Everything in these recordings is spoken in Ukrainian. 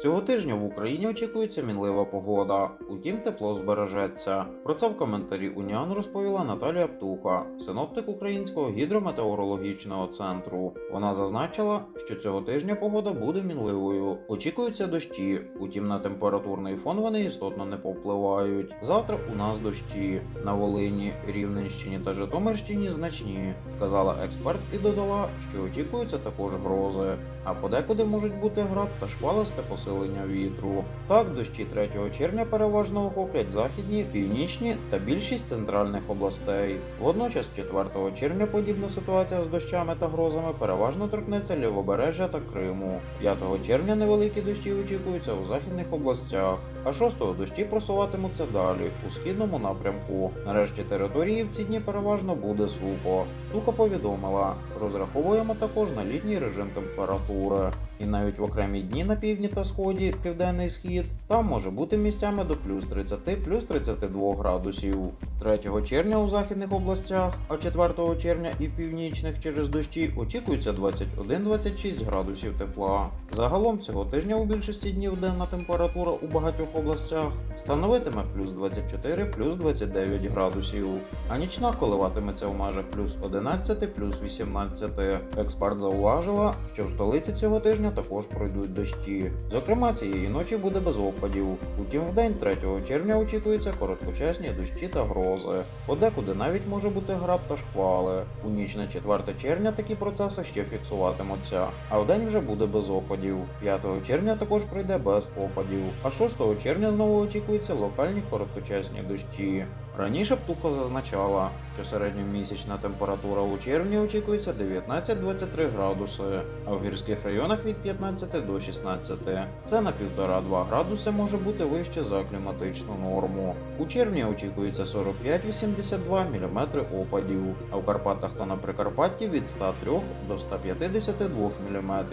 Цього тижня в Україні очікується мінлива погода, утім тепло збережеться. Про це в коментарі Уніан розповіла Наталія Птуха, синоптик Українського гідрометеорологічного центру. Вона зазначила, що цього тижня погода буде мінливою. Очікуються дощі, утім на температурний фон вони істотно не повпливають. Завтра у нас дощі на Волині, Рівненщині та Житомирщині значні, сказала експерт і додала, що очікуються також грози, а подекуди можуть бути град та шквалисте посилення вітру. Так, дощі 3 червня переважно охоплять західні, північні та більшість центральних областей. Водночас, 4 червня подібна ситуація з дощами та грозами переважно торкнеться лівобережжя та Криму. 5 червня невеликі дощі очікуються у західних областях, а 6-го дощі просуватимуться далі у східному напрямку. Нарешті території в ці дні переважно буде сухо. Туха повідомила, розраховуємо також на літній режим температури. І навіть в окремі дні на півдні та сході, південний схід, там може бути місцями до плюс 30, плюс 32 градусів. 3 червня у західних областях, а 4 червня і в північних через дощі очікується 21-26 градусів тепла. Загалом цього тижня у більшості днів денна температура у багатьох областях становитиме плюс 24, плюс 29 градусів, а нічна коливатиметься в межах плюс 11, плюс 18. Експерт зауважила, що в столиці цього тижня також пройдуть дощі. Зокрема, цієї ночі буде без опадів. Утім, в день 3 червня очікуються короткочасні дощі та грози. Подекуди навіть може бути град та шквали. У ніч на 4 червня такі процеси ще фіксуватимуться, а вдень вже буде без опадів. 5 червня також пройде без опадів, а 6 червня знову очікуються локальні короткочасні дощі. Раніше птуха зазначала, що середньомісячна температура у червні очікується 19-23 градуси, а в гірських районах від 15 до 16. Це на 1,5-2 градуси може бути вище за кліматичну норму. У червні очікується 45-82 мм опадів, а в Карпатах та на Прикарпатті від 103 до 152 мм,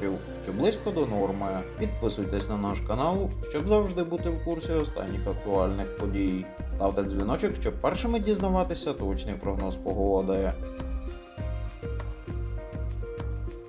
що близько до норми. Підписуйтесь на наш канал, щоб завжди бути в курсі останніх актуальних подій. Ставте дзвіночок, щоб першими дізнаватися точний прогноз погоди.